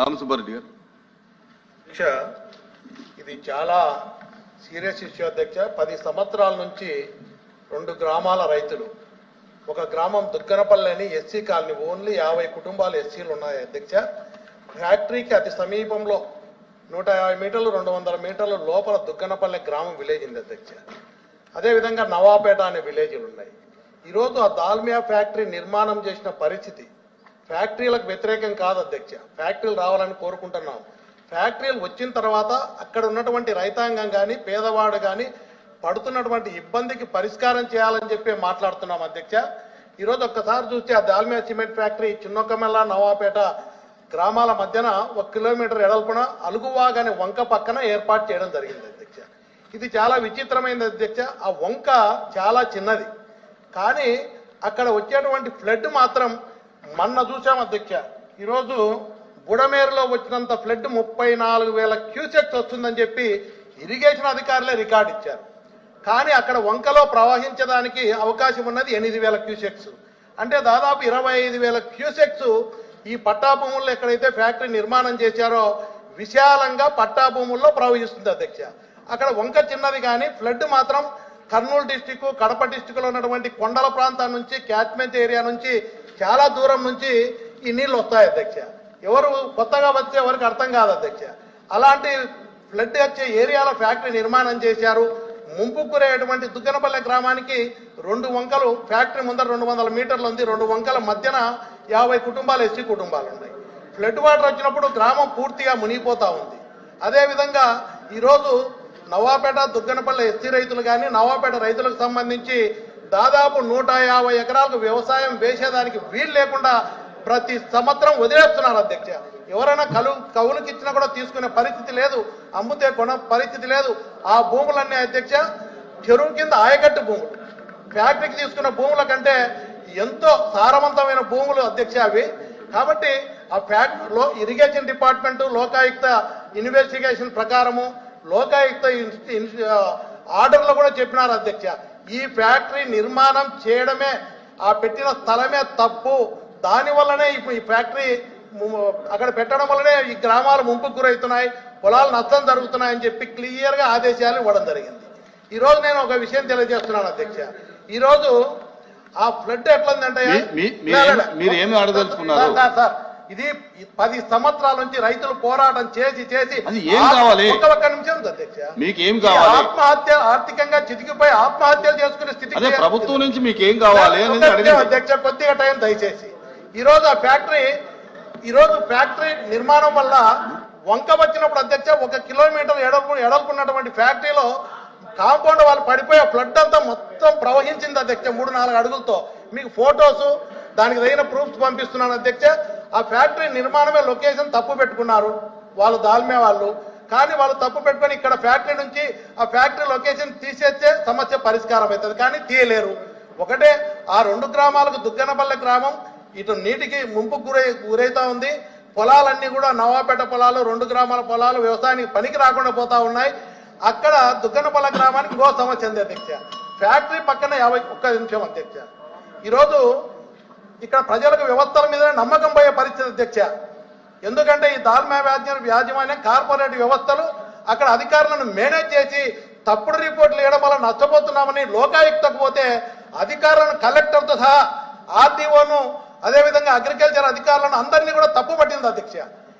రామసుబ్బారెడ్డి గారు. అధ్యక్ష ఇది చాలా సీరియస్ ఇష్యూ అధ్యక్ష. పది సంవత్సరాల నుంచి రెండు గ్రామాల రైతులు. ఒక గ్రామం దుగ్గనపల్లి అని ఎస్సీ కాలనీ ఓన్లీ యాభై కుటుంబాలు ఎస్సీలు ఉన్నాయి అధ్యక్ష. ఫ్యాక్టరీకి అతి సమీపంలో నూట యాభై మీటర్లు రెండు వందల మీటర్లు లోపల దుగ్గనపల్లి గ్రామం విలేజ్ ఉంది అధ్యక్ష. అదేవిధంగా నవాపేట అనే విలేజ్లు ఉన్నాయి. ఈరోజు ఆ దాల్మియా ఫ్యాక్టరీ నిర్మాణం చేసిన పరిస్థితి ఫ్యాక్టరీలకు వ్యతిరేకం కాదు అధ్యక్ష. ఫ్యాక్టరీలు రావాలని కోరుకుంటున్నాం. ఫ్యాక్టరీలు వచ్చిన తర్వాత అక్కడ ఉన్నటువంటి రైతాంగం కానీ పేదవాడు కానీ పడుతున్నటువంటి ఇబ్బందికి పరిష్కారం చేయాలని చెప్పి మాట్లాడుతున్నాం అధ్యక్ష. ఈరోజు ఒక్కసారి చూస్తే ఆ దాల్మియా సిమెంట్ ఫ్యాక్టరీ చిన్నొక్కమెల్ల నవాపేట గ్రామాల మధ్యన ఒక కిలోమీటర్ ఎడల్పున అలుగువాగ్ అనే వంక పక్కన ఏర్పాటు చేయడం జరిగింది అధ్యక్ష. ఇది చాలా విచిత్రమైనది అధ్యక్ష. ఆ వంక చాలా చిన్నది. కానీ అక్కడ వచ్చేటువంటి ఫ్లడ్ మాత్రం మొన్న చూసాం అధ్యక్ష ఈరోజు బుడమేరులో వచ్చినంత ఫ్లడ్ ముప్పై నాలుగు వేల క్యూసెక్స్ వస్తుందని చెప్పి ఇరిగేషన్ అధికారులే రికార్డు ఇచ్చారు. కానీ అక్కడ వంకలో ప్రవహించడానికి అవకాశం ఉన్నది ఎనిమిది వేల క్యూసెక్స్. అంటే దాదాపు ఇరవై ఐదు వేల క్యూసెక్స్ ఈ పట్టా భూముల్లో ఎక్కడైతే ఫ్యాక్టరీ నిర్మాణం చేశారో విశాలంగా పట్టా భూముల్లో ప్రవహిస్తుంది అధ్యక్ష. అక్కడ వంక చిన్నది కానీ ఫ్లడ్ మాత్రం కర్నూలు డిస్టిక్ కడప డిస్టిక్లో ఉన్నటువంటి కొండల ప్రాంతం నుంచి క్యాచ్మెంట్ ఏరియా నుంచి చాలా దూరం నుంచి ఈ నీళ్ళు వస్తాయి అధ్యక్ష. ఎవరు కొత్తగా వచ్చే ఎవరికి అర్థం కాదు అధ్యక్ష. అలాంటి ఫ్లడ్ వచ్చే ఏరియాలో ఫ్యాక్టరీ నిర్మాణం చేశారు. ముంపు గురయ్యేటువంటి దుగ్గనపల్లె గ్రామానికి రెండు వంకలు ఫ్యాక్టరీ ముందర రెండు వందల మీటర్లు ఉంది. రెండు వంకల మధ్యన యాభై కుటుంబాలు ఎస్సీ కుటుంబాలు ఉన్నాయి. ఫ్లడ్ వాటర్ వచ్చినప్పుడు గ్రామం పూర్తిగా మునిగిపోతా ఉంది. అదేవిధంగా ఈరోజు నవాపేట దుగ్గనపల్లె ఎస్సీ రైతులు కానీ నవాపేట రైతులకు సంబంధించి దాదాపు నూట యాభై ఎకరాలకు వ్యవసాయం వేసేదానికి వీలు లేకుండా ప్రతి సంవత్సరం వదిలేస్తున్నారు అధ్యక్ష. ఎవరైనా కలు కవులకు ఇచ్చినా కూడా తీసుకునే పరిస్థితి లేదు. అమ్ముతే కొన పరిస్థితి లేదు. ఆ భూములన్నీ అధ్యక్ష చెరువు కింద ఆయకట్టు భూములు. ఫ్యాక్టరీకి తీసుకున్న భూముల కంటే ఎంతో సారవంతమైన భూములు అధ్యక్ష అవి. కాబట్టి ఆ ఫ్యాక్టరీలో ఇరిగేషన్ డిపార్ట్మెంట్ లోకాయుక్త ఇన్వెస్టిగేషన్ ప్రకారము లోకాయుక్త ఇన్- ఆర్డర్లో కూడా చెప్పినారు అధ్యక్ష. ఈ ఫ్యాక్టరీ నిర్మాణం చేయడమే ఆ పెట్టిన స్థలమే తప్పు. దాని వల్లనే ఇప్పుడు ఈ ఫ్యాక్టరీ అక్కడ పెట్టడం వల్లనే ఈ గ్రామాలు ముంపుకు గురవుతున్నాయి పొలాలు నష్టం జరుగుతున్నాయని చెప్పి క్లియర్గా ఆదేశాలు ఇవ్వడం జరిగింది. ఈ రోజు నేను ఒక విషయం తెలియజేస్తున్నాను అధ్యక్ష. ఈ రోజు ఆ ఫ్లడ్ ఎట్లందంటే మీరు- ఏమి సార్, సార్, ఇది పది సంవత్సరాల నుంచి రైతులు పోరాటం చేసి చేసి ఏం కావాలి? ఒక్క ఒక్క నిమిషం ఉంది అధ్యక్ష. మీకు ఏం కావాలి? ఆత్మహత్య ఆర్థికంగా చితికిపోయి ఆత్మహత్యలు చేసుకునే స్థితికి అదే ప్రభుత్వం నుంచి మీకు ఏం కావాలి అధ్యక్ష కొద్దిగా టైం దయచేసి. ఈ రోజు ఆ ఫ్యాక్టరీ ఈ రోజు ఫ్యాక్టరీ నిర్మాణం వల్ల వంక వచ్చినప్పుడు అధ్యక్ష ఒక కిలోమీటర్ ఎడల్పు ఎడల్పున్నటువంటి ఫ్యాక్టరీలో కాంపౌండ్ వాళ్ళు పడిపోయి ఫ్లడ్ అంతా మొత్తం ప్రవహించింది అధ్యక్ష మూడు నాలుగు అడుగులతో. మీకు ఫొటోస్ దానికి తగిన ప్రూఫ్స్ పంపిస్తున్నాను అధ్యక్ష. ఆ ఫ్యాక్టరీ నిర్మాణమే లొకేషన్ తప్పు పెట్టుకున్నారు. వాళ్ళు దాల్మే వాళ్ళు కానీ వాళ్ళు తప్పు పెట్టుకొని ఇక్కడ ఫ్యాక్టరీ నుంచి ఆ ఫ్యాక్టరీ లొకేషన్ తీసేస్తే సమస్య పరిష్కారం అవుతుంది. కానీ తీయలేరు. ఒకటే ఆ రెండు గ్రామాలకు దుగ్గనపల్లె గ్రామం ఇటు నీటికి ముంపు గురై గురైతా ఉంది. పొలాలన్నీ కూడా నవాపేట పొలాలు రెండు గ్రామాల పొలాలు వ్యవసాయానికి పనికి రాకుండా పోతా ఉన్నాయి. అక్కడ దుగ్గనపల్లె గ్రామానికి గో సమస్య ఉంది అధ్యక్ష. ఫ్యాక్టరీ పక్కన యాభై ఒక్క నిమిషం అధ్యక్ష. ఈరోజు ఇక్కడ ప్రజలకు వ్యవస్థల మీద నమ్మకం పోయే పరిస్థితి అధ్యక్ష ఎందుకంటే ఈ దాల్మా వ్యాజ్యం యాజమాన్యం కార్పొరేట్ వ్యవస్థలు అక్కడ అధికారులను మేనేజ్ చేసి తప్పుడు రిపోర్టులు ఇవ్వడం వల్ల నష్టపోతున్నామని లోకాయుక్తకు పోతే అధికారులను కలెక్టర్తో సహా ఆర్డీఓను అదేవిధంగా అగ్రికల్చర్ అధికారులను అందరినీ కూడా తప్పు పట్టింది అధ్యక్ష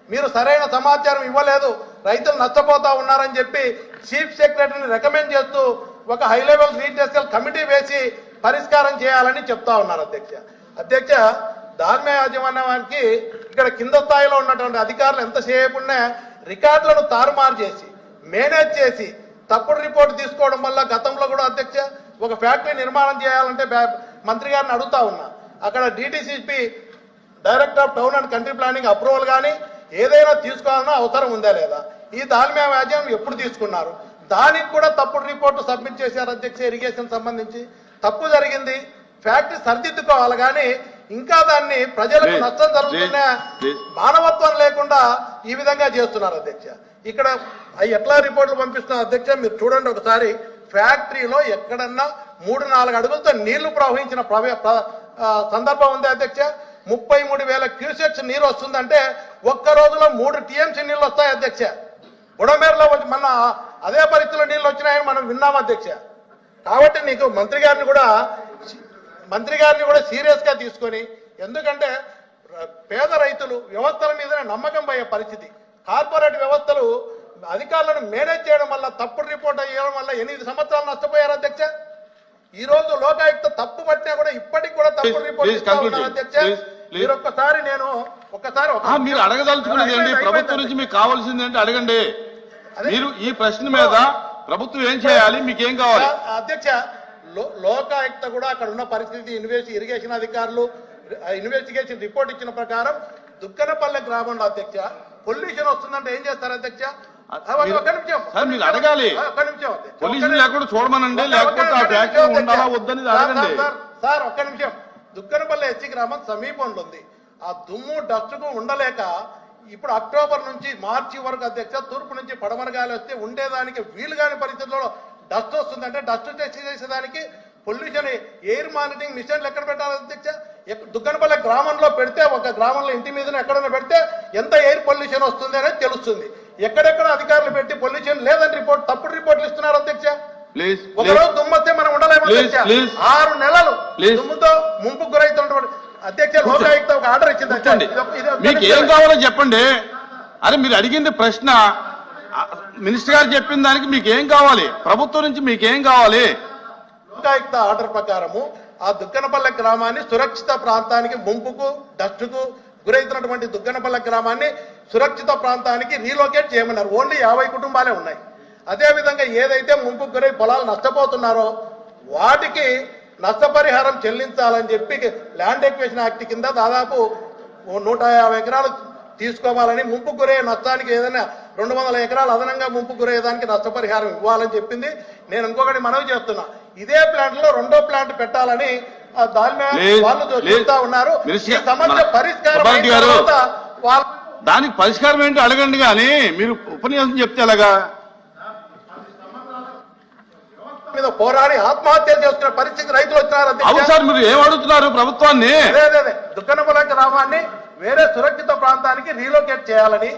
మీరు సరైన సమాచారం ఇవ్వలేదు రైతులు నష్టపోతా ఉన్నారని చెప్పి చీఫ్ సెక్రటరీని రికమెండ్ చేస్తూ ఒక హై లెవెల్ రీటెస్టల్ కమిటీ వేసి పరిష్కారం చేయాలని చెప్తా ఉన్నారు అధ్యక్ష. అధ్యక్ష దాల్మే యాజమాన్యానికి ఇక్కడ కింద స్థాయిలో ఉన్నటువంటి అధికారులు ఎంతసేపు ఉన్నా రికార్డులను తారుమారు చేసి మేనేజ్ చేసి తప్పుడు రిపోర్ట్ తీసుకోవడం వల్ల గతంలో కూడా అధ్యక్ష ఒక ఫ్యాక్టరీ నిర్మాణం చేయాలంటే మంత్రి గారిని అడుగుతా ఉన్నా. అక్కడ DTCP director of town and country planning approval కానీ ఏదైనా తీసుకోవాలన్నా అవసరం ఉందా లేదా? ఈ దాల్మియా వ్యాజ్యం ఎప్పుడు తీసుకున్నారు? దానికి కూడా తప్పుడు రిపోర్టు సబ్మిట్ చేశారు అధ్యక్ష ఇరిగేషన్ సంబంధించి. తప్పు జరిగింది. ఫ్యాక్టరీ సరిదిద్దుకోవాలి కానీ ఇంకా దాన్ని ప్రజలకు నష్టం జరుగుతున్నా. మానవత్వం లేకుండా ఈ విధంగా చేస్తున్నారు అధ్యక్ష. ఇక్కడ ఎట్లా రిపోర్ట్లు పంపిస్తున్నారు అధ్యక్ష? మీరు చూడండి ఒకసారి. ఫ్యాక్టరీలో ఎక్కడన్నా మూడు నాలుగు అడుగులతో నీళ్ళు ప్రవహించిన సందర్భం ఉంది అధ్యక్ష. ముప్పై మూడు వేల క్యూసెక్స్ నీరు వస్తుందంటే ఒక్క రోజులో మూడు టీఎంసీ నీళ్ళు వస్తాయి అధ్యక్ష. బుడమేరులో మన అదే పరిస్థితిలో నీళ్ళు వచ్చినాయని మనం విన్నాం అధ్యక్ష. కాబట్టి నీకు మంత్రి గారిని కూడా మంత్రి గారిని కూడా సీరియస్గా తీసుకొని ఎందుకంటే పేద రైతులు వ్యవస్థల మీద నమ్మకం పోయే పరిస్థితి. కార్పొరేట్ వ్యవస్థలు అధికారులను మేనేజ్ చేయడం వల్ల తప్పుడు రిపోర్ట్ అయ్యడం వల్ల ఎనిమిది సంవత్సరాలు నష్టపోయారు అధ్యక్ష. ఈ రోజు లోకాయుక్త తప్పు పట్టినా కూడా ఇప్పటికి కూడా తప్పుడు రిపోర్ట్. అధ్యక్ష. మీరు ఒక్కసారి నేను ఒక్కసారి మీరు అడగదలుచుకున్నది ఏంటి? అయిపోయింది, ప్రభుత్వం. నుంచి మీకు కావాల్సింది ఏంటి? అడగండి. మీరు ఈ ప్రశ్న మీద ప్రభుత్వం ఏం చేయాలి? మీకు కావాలి? అధ్యక్ష లోకాయుక్త కూడా అక్కడ ఉన్న పరిస్థితి ఇన్వెస్ట్ ఇరిగేషన్ అధికారులు ఇన్వెస్టిగేషన్ రిపోర్ట్ ఇచ్చిన ప్రకారం దుక్కనపల్లె గ్రామంలో అధ్యక్ష పొల్యూషన్ వస్తుందంటే ఏం చేస్తారు అధ్యక్ష సార్, అడగాలి. ఒక్క నిమిషం అధ్యక్ష. పొల్యూషన్ ఒక్క లేకుండా చూడమనండి ఒక్క- లేకపోతే ఆ ఒక్క నిమిషం ఫ్యాక్టరీ అధ్యక్ష. ఉండాలా వద్దని సార్, అడగండి సార్, సార్, సార్ ఒక్క నిమిషం దుక్కనపల్లి ఎస్సీ గ్రామం సమీపంలో ఉంది ఆ దుమ్ము డస్ట్కు ఉండలేక ఇప్పుడు అక్టోబర్ నుంచి మార్చి వరకు అధ్యక్ష తూర్పు నుంచి పడమర గాలి వస్తే ఉండేదానికి వీలు కాని పరిస్థితుల్లో డస్ట్ వస్తుందంటే డస్ట్ టెస్ట్ చేసేదానికి పొల్యూషన్ ఎయిర్ మానిటరింగ్ మిషన్లు ఎక్కడ పెట్టాలి అధ్యక్ష దుగ్గనపల్లి గ్రామంలో పెడితే ఒక గ్రామంలో ఇంటి మీద ఎక్కడైనా పెడితే ఎంత ఎయిర్ పొల్యూషన్ వస్తుంది అనేది తెలుస్తుంది. ఎక్కడెక్కడ అధికారులు పెట్టి పొల్యూషన్ లేదని రిపోర్ట్ తప్పుడు రిపోర్ట్లు ఇస్తున్నారు అధ్యక్ష ఒకరోజు దుమ్మొస్తే మనం ఉండలేము. ఆరు నెలలు. దుమ్ముతో ముంపు గురైతున్నటువంటి అధ్యక్ష లోకాయుక్త ఒక ఆర్డర్ ఇచ్చింది. మీకు ఏం కావాలో చెప్పండి. అరే మీరు అడిగింది ప్రశ్న మినిస్టర్ గారు చెప్పిన దానికి మీకు ఏం కావాలి? ప్రభుత్వం నుంచి మీకు ఏం కావాలి? లోకాయుక్త ఆర్డర్ ప్రకారము ఆ దుగ్గనపల్లె గ్రామాన్ని సురక్షిత ప్రాంతానికి ముంపుకు డస్టుకు గురైతున్నటువంటి దుగ్గనపల్లె గ్రామాన్ని సురక్షిత ప్రాంతానికి రీలోకేట్ చేయమన్నారు. ఓన్లీ యాభై కుటుంబాలే ఉన్నాయి. అదేవిధంగా ఏదైతే ముంపుకు గురై పొలాలు నష్టపోతున్నారో వాటికి నష్టపరిహారం చెల్లించాలని చెప్పి ల్యాండ్ ఎక్వేషన్ యాక్ట్ కింద దాదాపు నూట యాభై ఎకరాలు తీసుకోవాలని ముంపు గురే నష్టానికి ఏదైనా రెండు వందల ఎకరాలు అదనంగా ముంపు గురయ్యేదానికి నష్టపరిహారం ఇవ్వాలని చెప్పింది. నేను ఇంకొకటి మనవి చేస్తున్నా. ఇదే ప్లాంట్లో రెండో ప్లాంట్ పెట్టాలని వాళ్ళు ఉన్నారు. సమస్య పరిష్కారం దానికి పరిష్కారం ఏంటో అడగండి కానీ మీరు ఉపన్యాసం చెప్తే మీద పోరాడి ఆత్మహత్యలు చేసుకునే పరిస్థితి రైతులు వచ్చినారు. సార్ మీరు ఏం అడుగుతున్నారు ప్రభుత్వాన్ని? దుక్కనపల గ్రామాన్ని వేరే సురక్షిత ప్రాంతానికి రీలోకేట్ చేయాలని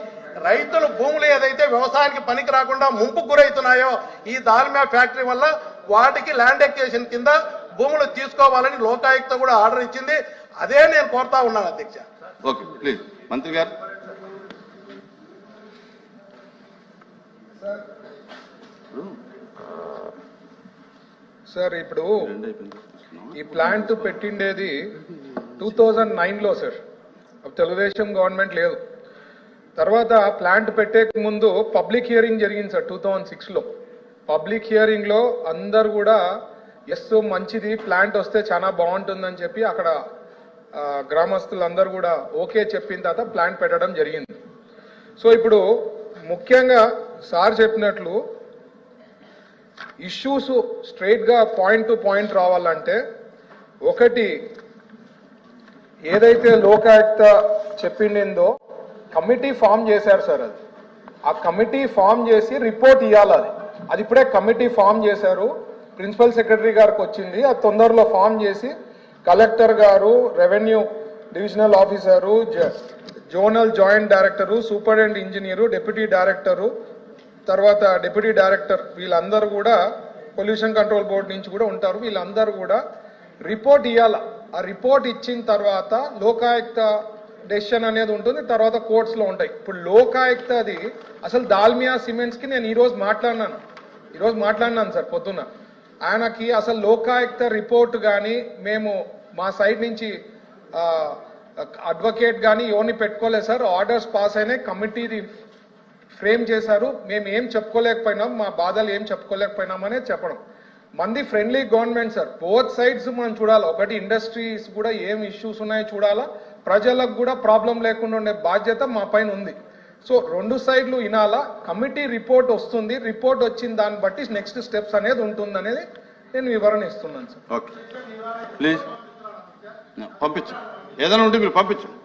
రైతులు భూములు ఏదైతే వ్యవసాయానికి పనికి రాకుండా ముంపు గురవుతున్నాయో ఈ దాల్మియా ఫ్యాక్టరీ వల్ల వాటికి ల్యాండ్ ఎక్వేషన్ కింద భూములు తీసుకోవాలని లోకాయుక్త కూడా ఆర్డర్ ఇచ్చింది. అదే నేను కోరుతా ఉన్నాను అధ్యక్ష. Okay please. మంత్రి గారు. సార్ ఇప్పుడు ఈ ప్లాంట్ పెట్టిండేది టూ థౌజండ్ నైన్లో సార్. తెలుగుదేశం గవర్నమెంట్ లేదు. తర్వాత ప్లాంట్ పెట్టే ముందు పబ్లిక్ హియరింగ్ జరిగింది సార్ టూ థౌజండ్ సిక్స్లో. పబ్లిక్ హియరింగ్లో అందరు కూడా ఎస్ మంచిది ప్లాంట్ వస్తే చాలా బాగుంటుందని చెప్పి అక్కడ గ్రామస్తులందరూ కూడా ఓకే చెప్పిన తర్వాత ప్లాంట్ పెట్టడం జరిగింది. సో ఇప్పుడు ముఖ్యంగా సార్ చెప్పినట్లు ఇష్యూస్ స్ట్రైట్గా పాయింట్ టు పాయింట్ రావాలంటే ఒకటి ఏదైతే లోకాయుక్త చెప్పిండిందో కమిటీ ఫామ్ చేశారు సార్ అది. ఆ కమిటీ ఫామ్ చేసి రిపోర్ట్ ఇవ్వాలి అది. అది ఇప్పుడే కమిటీ ఫామ్ చేశారు. ప్రిన్సిపల్ సెక్రటరీ గారికి వచ్చింది. అది తొందరలో ఫామ్ చేసి కలెక్టర్ గారు revenue divisional officer zonal joint director superintendent engineer deputy director తర్వాత డిప్యూటీ డైరెక్టర్ వీళ్ళందరూ కూడా పొల్యూషన్ కంట్రోల్ బోర్డు నుంచి కూడా ఉంటారు. వీళ్ళందరూ కూడా రిపోర్ట్ ఇవ్వాల ఆ రిపోర్ట్ ఇచ్చిన తర్వాత లోకాయుక్త డెసిషన్ అనేది ఉంటుంది తర్వాత కోర్ట్స్లో ఉంటాయి. ఇప్పుడు లోకాయుక్త అది అసలు దాల్మియా సిమెంట్స్కి నేను ఈరోజు మాట్లాడినాను. ఈరోజు మాట్లాడినాను సార్ పొద్దున్న. ఆయనకి అసలు లోకాయుక్త రిపోర్ట్ కానీ మేము మా సైడ్ నుంచి అడ్వకేట్ కానీ ఎవరిని పెట్టుకోలేదు సార్. ఆర్డర్స్ పాస్ అయినాయి కమిటీది ఫ్రేమ్ చేశారు. మేము ఏం చెప్పుకోలేకపోయినాం మా బాధలు ఏం చెప్పుకోలేకపోయినామనే చెప్పడం. మంది friendly government sir. Both sides మనం చూడాలి. ఒకటి ఇండస్ట్రీస్ కూడా ఏం ఇష్యూస్ ఉన్నాయో చూడాలా. ప్రజలకు కూడా ప్రాబ్లం లేకుండా ఉండే బాధ్యత మా పైన ఉంది. సో రెండు సైడ్లు వినాలా కమిటీ రిపోర్ట్ వస్తుంది. రిపోర్ట్ వచ్చిన దాన్ని బట్టి నెక్స్ట్ స్టెప్స్ అనేది ఉంటుంది అనేది నేను వివరణ ఇస్తున్నాను సార్. ఓకే. ప్లీజ్. పంపించు. ఏదైనా ఉంటే మీరు పంపించు.